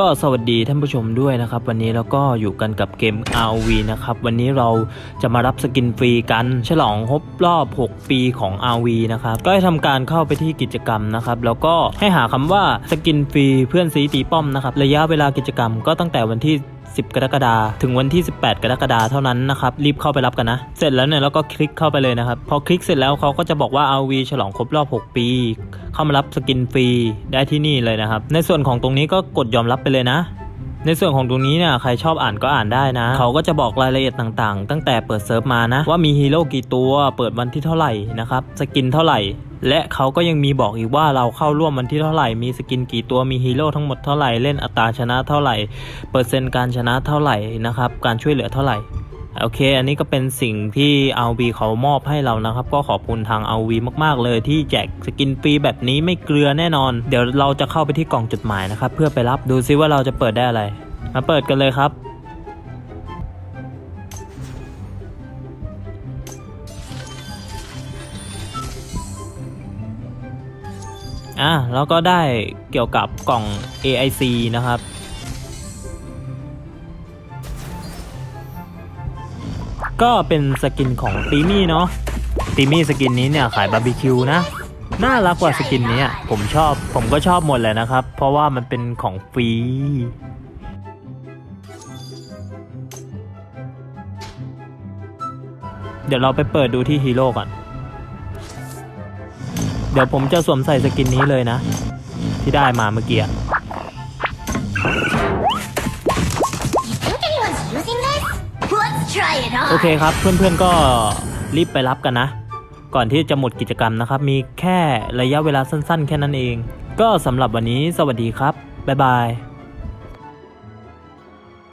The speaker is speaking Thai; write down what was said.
ก็สวัสดีท่านผู้ชมด้วยนะครับ วันนี้เราก็อยู่กันกับเกม RV นะครับ วันนี้เราจะมารับสกินฟรีกัน ฉลองครบรอบ 6 ปีของ RV นะครับ ก็ให้ทำการเข้าไปที่กิจกรรมนะครับ แล้วก็ให้หาคำว่าสกินฟรีเพื่อนสีตีป้อมนะครับ ระยะเวลากิจกรรมก็ตั้งแต่วันที่10 กรกฎาคมถึงวันที่ 18 กรกฎาคมเท่านั้นนะครับรีบเข้าไปรับกันนะ เสร็จแล้วเนี่ยเราก็คลิกเข้าไปเลยนะครับ พอคลิกเสร็จแล้วเขาก็จะบอกว่า RV ฉลองครบรอบ 6 ปี เข้ามารับสกินฟรีได้ที่นี่เลยนะครับ ในส่วนของตรงนี้ก็กดยอมรับไปเลยนะในส่วนของตรงนี้เนี่ยใครชอบอ่านก็อ่านได้นะ เขาก็จะบอกรายละเอียดต่างๆ ตั้งแต่เปิดเซิร์ฟมานะ ว่ามีฮีโร่กี่ตัวเปิดวันที่เท่าไหร่นะครับ สกินเท่าไหร่ และเขาก็ยังมีบอกอีกว่าเราเข้าร่วมวันที่เท่าไหร่ มีสกินกี่ตัว มีฮีโร่ทั้งหมดเท่าไหร่ เล่นอัตราชนะเท่าไหร่ เปอร์เซ็นต์การชนะเท่าไหร่นะครับ การช่วยเหลือเท่าไหร่ โอเค อันนี้ก็เป็นสิ่งที่ RV เขามอบให้เรานะครับ ก็ขอบคุณทาง RV มาก ๆ เลยที่แจกสกินฟรีแบบนี้ไม่เกลือแน่นอน เดี๋ยวเราจะเข้าไปที่กล่องจดหมายนะครับ เพื่อไปรับ ดูซิว่าเราจะเปิดได้อะไร มาเปิดกันเลยครับ อะแล้วก็ได้เกี่ยวกับกล่อง AIC นะครับ ก็เป็นสกินของตีมี่เนาะตีมี่สกินนี้เนี่ยขายบาร์บีคิวนะ น่ารักกว่าสกินนี้ผมชอบผมก็ชอบหมดเลยนะครับ เพราะว่ามันเป็นของฟรีเดี๋ยวเราไปเปิดดูที่ฮีโร่ก่อน เดี๋ยวผมจะสวมใส่สกินนี้เลยนะ ที่ได้มาเมื่อกี้อะ think anyone's using this? Let's try it on. โอเคครับเพื่อนๆก็รีบไปรับกันนะ ก่อนที่จะหมดกิจกรรมนะครับ มีแค่ระยะเวลาสั้นๆ แค่นั้นเอง ก็สำหรับวันนี้สวัสดีครับ บ๊ายบาย